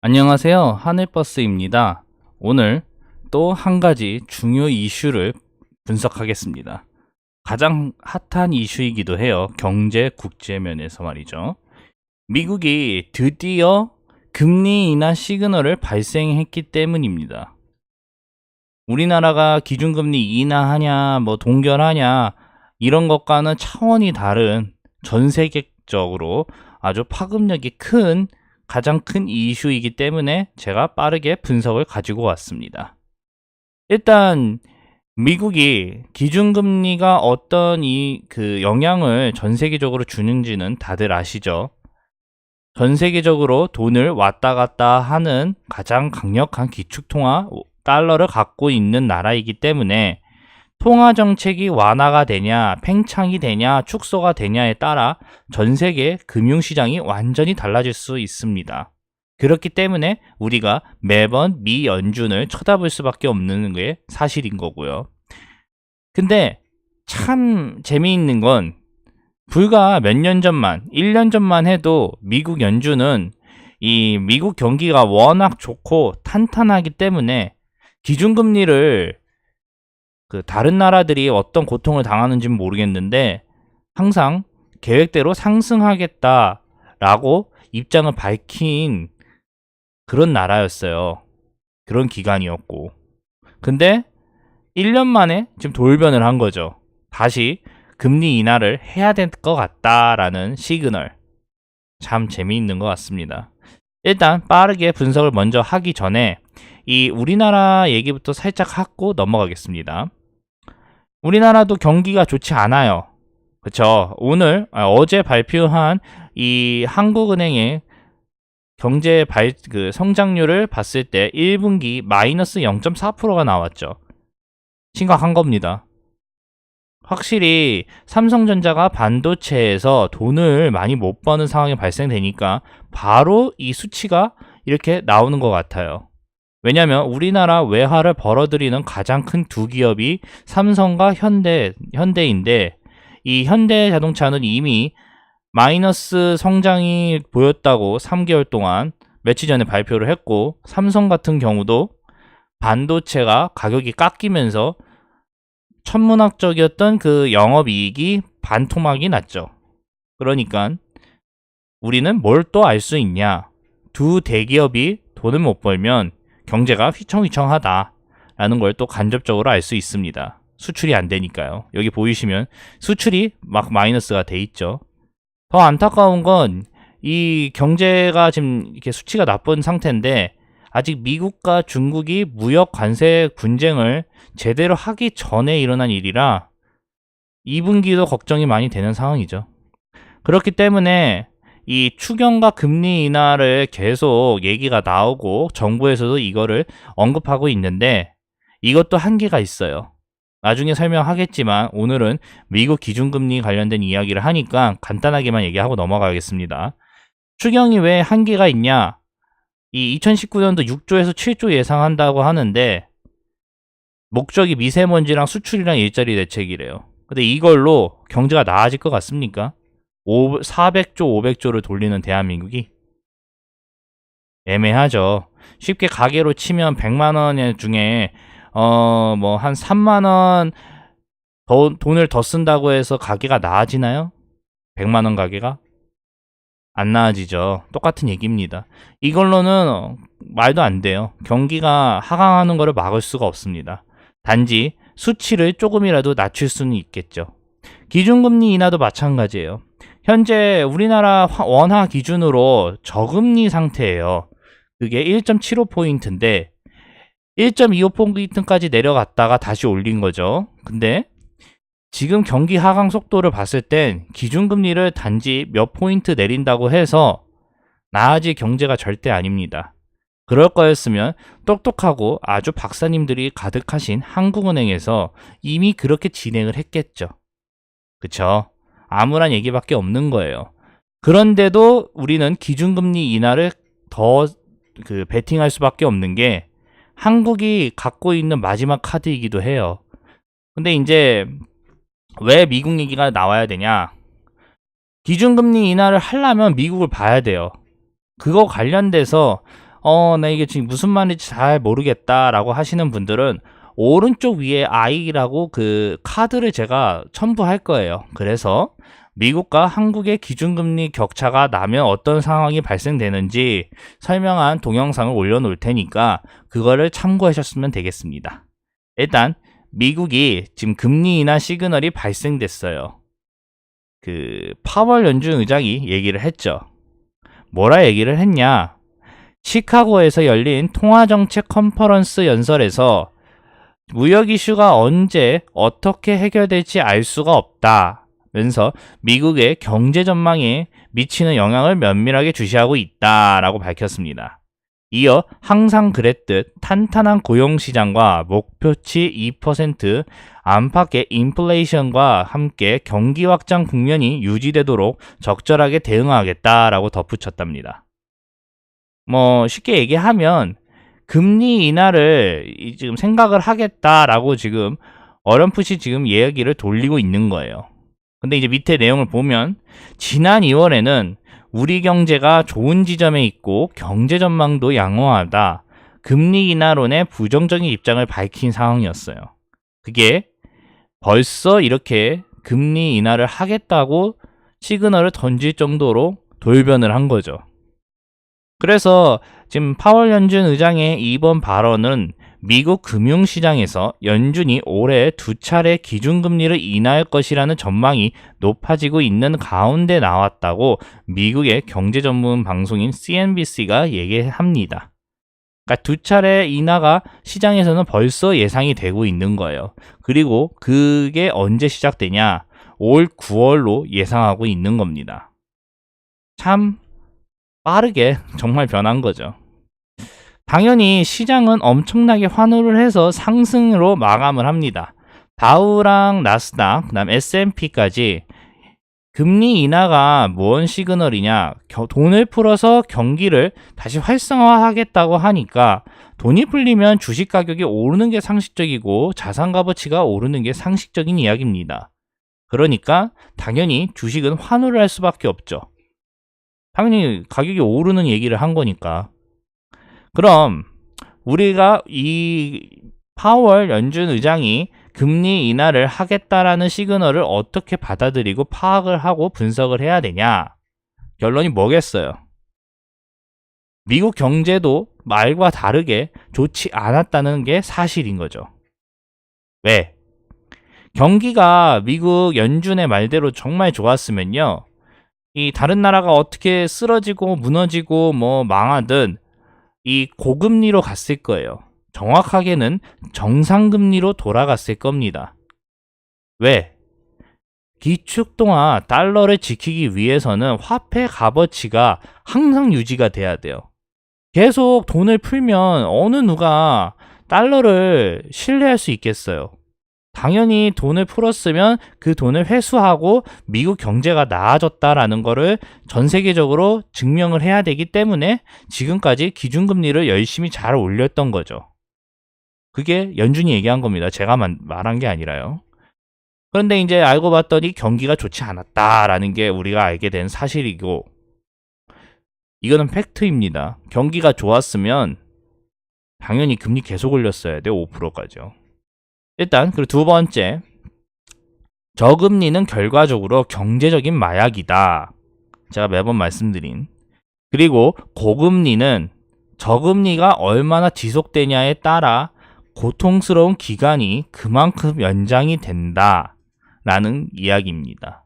안녕하세요. 하늘버스입니다. 오늘 또 한 가지 중요 이슈를 분석하겠습니다. 가장 핫한 이슈이기도 해요. 경제 국제 면에서 말이죠. 미국이 드디어 금리 인하 시그널을 발생했기 때문입니다. 우리나라가 기준금리 인하하냐, 뭐 동결하냐, 이런 것과는 차원이 다른 전 세계적으로 아주 파급력이 큰 가장 큰 이슈이기 때문에 제가 빠르게 분석을 가지고 왔습니다. 일단 미국이 기준금리가 어떤 이 그 영향을 전 세계적으로 주는지는 다들 아시죠? 전 세계적으로 돈을 왔다 갔다 하는 가장 강력한 기축통화 달러를 갖고 있는 나라이기 때문에 통화 정책이 완화가 되냐, 팽창이 되냐, 축소가 되냐에 따라 전 세계 금융 시장이 완전히 달라질 수 있습니다. 그렇기 때문에 우리가 매번 미 연준을 쳐다볼 수밖에 없는 게 사실인 거고요. 근데 참 재미있는 건 불과 몇 년 전만, 1년 전만 해도 미국 연준은 이 미국 경기가 워낙 좋고 탄탄하기 때문에 기준금리를 그 다른 나라들이 어떤 고통을 당하는지는 모르겠는데 항상 계획대로 상승하겠다라고 입장을 밝힌 그런 나라였어요. 그런 기간이었고. 근데 1년 만에 지금 돌변을 한 거죠. 다시 금리 인하를 해야 될 것 같다라는 시그널. 참 재미있는 것 같습니다. 일단 빠르게 분석을 먼저 하기 전에 이 우리나라 얘기부터 살짝 하고 넘어가겠습니다. 우리나라도 경기가 좋지 않아요. 그쵸. 오늘, 아, 어제 발표한 이 한국은행의 경제 발, 그 성장률을 봤을 때 1분기 마이너스 0.4%가 나왔죠. 심각한 겁니다. 확실히 삼성전자가 반도체에서 돈을 많이 못 버는 상황이 발생되니까 바로 이 수치가 이렇게 나오는 것 같아요. 왜냐하면 우리나라 외화를 벌어들이는 가장 큰 두 기업이 삼성과 현대, 현대인데 이 현대 자동차는 이미 마이너스 성장이 보였다고 3개월 동안 며칠 전에 발표를 했고 삼성 같은 경우도 반도체가 가격이 깎이면서 천문학적이었던 그 영업이익이 반토막이 났죠. 그러니까 우리는 뭘 또 알 수 있냐? 두 대기업이 돈을 못 벌면 경제가 휘청휘청하다라는 걸 또 간접적으로 알 수 있습니다. 수출이 안 되니까요. 여기 보이시면 수출이 막 마이너스가 돼 있죠. 더 안타까운 건 이 경제가 지금 이렇게 수치가 나쁜 상태인데 아직 미국과 중국이 무역 관세 분쟁을 제대로 하기 전에 일어난 일이라 2분기도 걱정이 많이 되는 상황이죠. 그렇기 때문에 이 추경과 금리 인하를 계속 얘기가 나오고 정부에서도 이거를 언급하고 있는데 이것도 한계가 있어요. 나중에 설명하겠지만 오늘은 미국 기준금리 관련된 이야기를 하니까 간단하게만 얘기하고 넘어가겠습니다. 추경이 왜 한계가 있냐? 이 2019년도 6조에서 7조 예상한다고 하는데 목적이 미세먼지랑 수출이랑 일자리 대책이래요. 근데 이걸로 경제가 나아질 것 같습니까? 400조, 500조를 돌리는 대한민국이 애매하죠. 쉽게 가게로 치면 100만 원 중에 어 뭐 한 3만 원 더, 돈을 더 쓴다고 해서 가게가 나아지나요? 100만 원 가게가 안 나아지죠. 똑같은 얘기입니다. 이걸로는 말도 안 돼요. 경기가 하강하는 것을 막을 수가 없습니다. 단지 수치를 조금이라도 낮출 수는 있겠죠. 기준금리 인하도 마찬가지예요. 현재 우리나라 원화 기준으로 저금리 상태예요. 그게 1.75포인트인데 1.25포인트까지 내려갔다가 다시 올린 거죠. 근데 지금 경기 하강 속도를 봤을 땐 기준금리를 단지 몇 포인트 내린다고 해서 나아질 경제가 절대 아닙니다. 그럴 거였으면 똑똑하고 아주 박사님들이 가득하신 한국은행에서 이미 그렇게 진행을 했겠죠. 그쵸? 아무런 얘기밖에 없는 거예요. 그런데도 우리는 기준금리 인하를 더 그 베팅할 수밖에 없는 게 한국이 갖고 있는 마지막 카드이기도 해요. 근데 이제 왜 미국 얘기가 나와야 되냐? 기준금리 인하를 하려면 미국을 봐야 돼요. 그거 관련돼서 어, 나 이게 지금 무슨 말인지 잘 모르겠다라고 하시는 분들은 오른쪽 위에 I라고 그 카드를 제가 첨부할 거예요. 그래서 미국과 한국의 기준금리 격차가 나면 어떤 상황이 발생되는지 설명한 동영상을 올려놓을 테니까 그거를 참고하셨으면 되겠습니다. 일단 미국이 지금 금리 인하 시그널이 발생됐어요. 그 파월 연준 의장이 얘기를 했죠. 뭐라 얘기를 했냐? 시카고에서 열린 통화정책 컨퍼런스 연설에서 무역 이슈가 언제 어떻게 해결될지 알 수가 없다면서 미국의 경제 전망에 미치는 영향을 면밀하게 주시하고 있다라고 밝혔습니다. 이어 항상 그랬듯 탄탄한 고용시장과 목표치 2% 안팎의 인플레이션과 함께 경기 확장 국면이 유지되도록 적절하게 대응하겠다라고 덧붙였답니다. 뭐 쉽게 얘기하면 금리 인하를 이- 지금 생각을 하겠다라고 지금 어렴풋이 지금 이야기를 돌리고 있는 거예요. 근데 이제 밑에 내용을 보면 지난 2월에는 우리 경제가 좋은 지점에 있고 경제 전망도 양호하다. 금리 인하론의 부정적인 입장을 밝힌 상황이었어요. 그게 벌써 이렇게 금리 인하를 하겠다고 시그널을 던질 정도로 돌변을 한 거죠. 그래서 지금 파월 연준 의장의 이번 발언은 미국 금융시장에서 연준이 올해 두 차례 기준금리를 인하할 것이라는 전망이 높아지고 있는 가운데 나왔다고 미국의 경제 전문 방송인 CNBC가 얘기합니다. 그러니까 두 차례 인하가 시장에서는 벌써 예상이 되고 있는 거예요. 그리고 그게 언제 시작되냐? 올 9월로 예상하고 있는 겁니다. 참 빠르게 정말 변한 거죠. 당연히 시장은 엄청나게 환호를 해서 상승으로 마감을 합니다. 다우랑 나스닥, 그다음 S&P까지 금리 인하가 뭔 시그널이냐? 겨- 돈을 풀어서 경기를 다시 활성화하겠다고 하니까 돈이 풀리면 주식 가격이 오르는 게 상식적이고 자산 값어치가 오르는 게 상식적인 이야기입니다. 그러니까 당연히 주식은 환호를 할 수밖에 없죠. 당연히 가격이 오르는 얘기를 한 거니까. 그럼 우리가 이 파월 연준 의장이 금리 인하를 하겠다라는 시그널을 어떻게 받아들이고 파악을 하고 분석을 해야 되냐? 결론이 뭐겠어요? 미국 경제도 말과 다르게 좋지 않았다는 게 사실인 거죠. 왜? 경기가 미국 연준의 말대로 정말 좋았으면요. 이 다른 나라가 어떻게 쓰러지고 무너지고 뭐 망하든 이 고금리로 갔을 거예요. 정확하게는 정상금리로 돌아갔을 겁니다. 왜? 기축동화 달러를 지키기 위해서는 화폐 값어치가 항상 유지가 돼야 돼요. 계속 돈을 풀면 어느 누가 달러를 신뢰할 수 있겠어요. 당연히 돈을 풀었으면 그 돈을 회수하고 미국 경제가 나아졌다라는 거를 전 세계적으로 증명을 해야 되기 때문에 지금까지 기준금리를 열심히 잘 올렸던 거죠. 그게 연준이 얘기한 겁니다. 제가 만- 말한 게 아니라요. 그런데 이제 알고 봤더니 경기가 좋지 않았다라는 게 우리가 알게 된 사실이고, 이거는 팩트입니다. 경기가 좋았으면 당연히 금리 계속 올렸어야 돼, 5%까지요. 일단, 그리고 두 번째, 저금리는 결과적으로 경제적인 마약이다. 제가 매번 말씀드린. 그리고 고금리는 저금리가 얼마나 지속되냐에 따라 고통스러운 기간이 그만큼 연장이 된다. 라는 이야기입니다.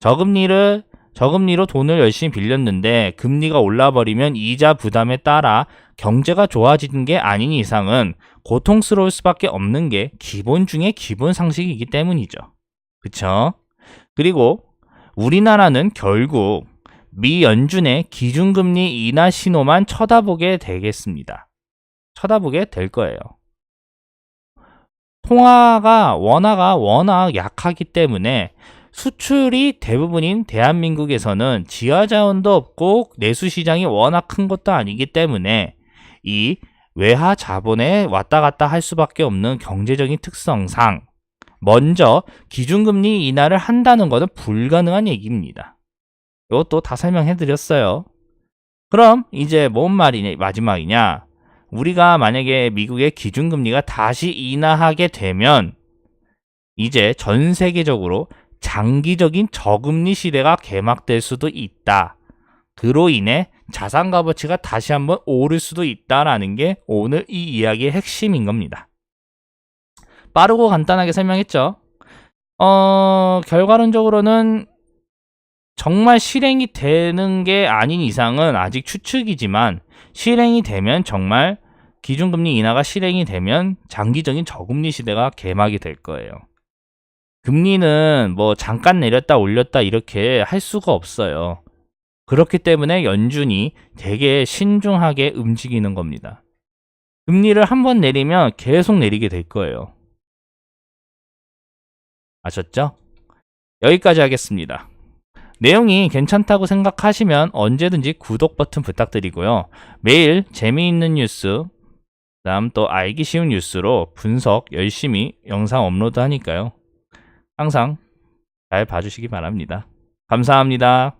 저금리를 저금리로 돈을 열심히 빌렸는데 금리가 올라버리면 이자 부담에 따라 경제가 좋아지는 게 아닌 이상은 고통스러울 수밖에 없는 게 기본 중에 기본 상식이기 때문이죠. 그쵸? 그리고 우리나라는 결국 미 연준의 기준금리 인하 신호만 쳐다보게 되겠습니다. 쳐다보게 될 거예요. 통화가 원화가 워낙 약하기 때문에 수출이 대부분인 대한민국에서는 지하 자원도 없고 내수 시장이 워낙 큰 것도 아니기 때문에 이 외화 자본에 왔다 갔다 할 수밖에 없는 경제적인 특성상 먼저 기준금리 인하를 한다는 것은 불가능한 얘기입니다. 이것도 다 설명해 드렸어요. 그럼 이제 뭔 말이냐 마지막이냐? 우리가 만약에 미국의 기준금리가 다시 인하하게 되면 이제 전 세계적으로 장기적인 저금리 시대가 개막될 수도 있다. 그로 인해 자산 값어치가 다시 한번 오를 수도 있다라는 게 오늘 이 이야기의 핵심인 겁니다. 빠르고 간단하게 설명했죠. 어, 결과론적으로는 정말 실행이 되는 게 아닌 이상은 아직 추측이지만 실행이 되면 정말 기준금리 인하가 실행이 되면 장기적인 저금리 시대가 개막이 될 거예요. 금리는 뭐 잠깐 내렸다 올렸다 이렇게 할 수가 없어요. 그렇기 때문에 연준이 되게 신중하게 움직이는 겁니다. 금리를 한 번 내리면 계속 내리게 될 거예요. 아셨죠? 여기까지 하겠습니다. 내용이 괜찮다고 생각하시면 언제든지 구독 버튼 부탁드리고요. 매일 재미있는 뉴스, 다음 또 알기 쉬운 뉴스로 분석 열심히 영상 업로드 하니까요. 항상 잘 봐주시기 바랍니다. 감사합니다.